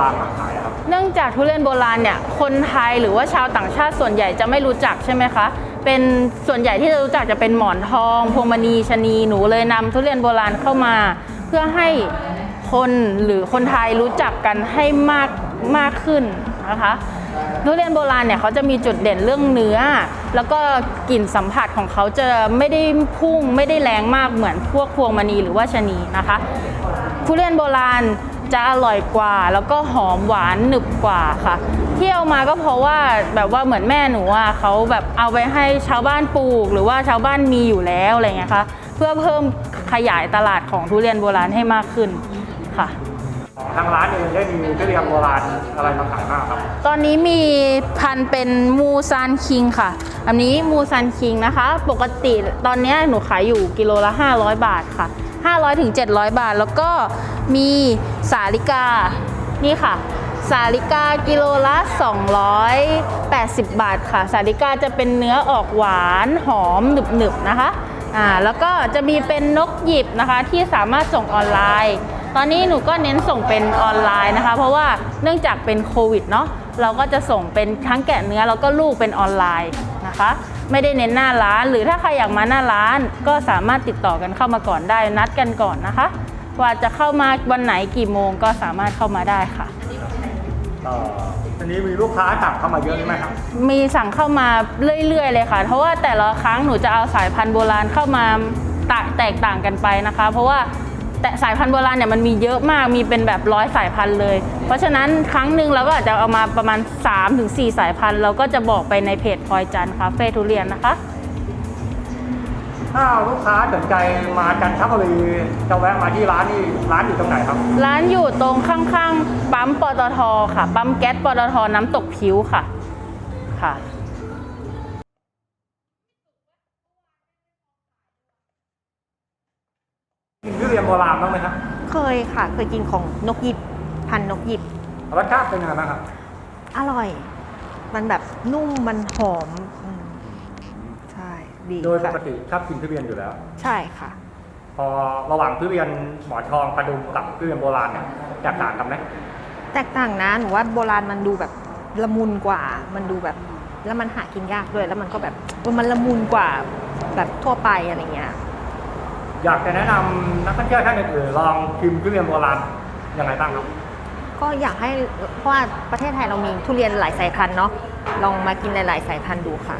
ราณมาขายครับ เนื่องจากทุเรียนโบราณเนี่ย คนไทยหรือว่าชาวต่างชาติส่วนใหญ่จะไม่รู้จักใช่ไหมคะ เป็นส่วนใหญ่ที่จะรู้จักจะเป็นหมอนทอง พวงมณีชะนี หนูเลยนำทุเรียนโบราณเข้ามา เพื่อให้คนหรือคนไทยรู้จักกันให้มากมากขึ้นนะคะ ทุเรียนโบราณเนี่ยเขาจะมีจุดเด่นเรื่องเนื้อ แล้วก็กลิ่นสัมผัสของเขาจะไม่ได้พุ่งไม่ได้แรงมากเหมือนพวกพวงมณีหรือว่าชะนีนะคะ ทุเรียนโบราณ จะอร่อยกว่า แล้วก็หอมหวานหนึบกว่าค่ะ ที่เอามาก็เพราะว่าแบบว่าเหมือนแม่หนูอะเขาแบบเอาไปให้ชาวบ้านปลูก หรือว่าชาวบ้านมีอยู่แล้วอะไรเงี้ยค่ะเพื่อเพิ่มขยายตลาดของทุเรียนโบราณให้มากขึ้นค่ะทางร้านเองได้มีทุเรียนโบราณอะไรมาขายบ้างครับ ตอนนี้มีพันธุ์เป็นมูซานคิงค่ะ อันนี้มูซานคิงนะคะ ปกติตอนนี้หนูขายอยู่กิโลละ 500 บาทค่ะ 500ถึง700 บาท แล้วก็มีสาลิกา นี่ค่ะ สาลิกากิโลละ 280 บาทค่ะ สาลิกาจะเป็นเนื้อออกหวานหอมหนึบๆนะคะอ่าแล้วก็จะมีเป็นนกหยิบนะคะที่สามารถส่งออนไลน์ ตอนนี้หนูก็เน้นส่งเป็นออนไลน์นะคะ เพราะว่าเนื่องจากเป็นโควิดเนาะเราก็จะส่งเป็นทั้งแกะเนื้อแล้วก็ลูกเป็นออนไลน์นะคะ ไม่ได้เน้นหน้าร้าน หรือถ้าใครอยากมาหน้าร้าน ก็สามารถติดต่อกันเข้ามาก่อนได้นัดกันก่อนนะคะ ว่าจะเข้ามาวันไหนกี่โมงก็สามารถเข้ามาได้ค่ะเอ่ออันนี้มีลูกค้าสั่งเข้ามาเยอะไหมครับ มีสั่งเข้ามาเรื่อยๆเลยค่ะ เพราะว่าแต่ละครั้งหนูจะเอาสายพันธุ์โบราณเข้ามาตะแตกต่างกันไปนะคะ เพราะว่า แต่สายพันธุ์โบราณเนี่ยมันมีเยอะมากมีเป็นแบบร้อยสายพันธุ์เลย เพราะฉะนั้นครั้งหนึ่งเราก็อาจจะเอามาประมาณ 3-4 สายพันธุ์ เราก็จะบอกไปในเพจพลอยจันทร์คาเฟ่ทุเรียนนะคะถ้าลูกค้าสนใจมาจันทบุรีจะแวะมาที่ร้านนี่ร้านอยู่ตรงไหนครับ ร้านอยู่ตรงข้างๆปั๊มปตทค่ะ ปั๊มแก๊สปตทน้ำตกผิวค่ะค่ะ กินทุเรียนโบราณบ้างไหมครับเคยค่ะ เคยกินของนกหยิบ พันธุ์นกหยิบ รสชาติเป็นยังไงบ้างครับ อร่อย มันแบบนุ่มมันหอมอืมใช่ดีโดยปค่ะกติชอบกินทุเรียนอยู่แล้ว ใช่ค่ะ พอระหว่างทุเรียนหมอนทองกระดุมกับทุเรียนโบราณเนี่ยแตกต่างกันไหมแตกต่างนะหนูว่าโบราณมันดูแบบละมุนกว่า มันดูแบบแล้วมันหากินยากด้วย แล้วมันก็แบบเออมันละมุนกว่าแบบทั่วไปอะไรเงี้ย อยากจะแนะนำนักท่องเที่ยวท่านอื่นๆลองชิมทุเรียนโบราณยังไงบ้างครับ ก็อยากให้เพราะว่าประเทศไทยเรามีทุเรียนหลายสายพันธุ์เนาะลองมากินหลาย ๆ สายพันธุ์ดูค่ะ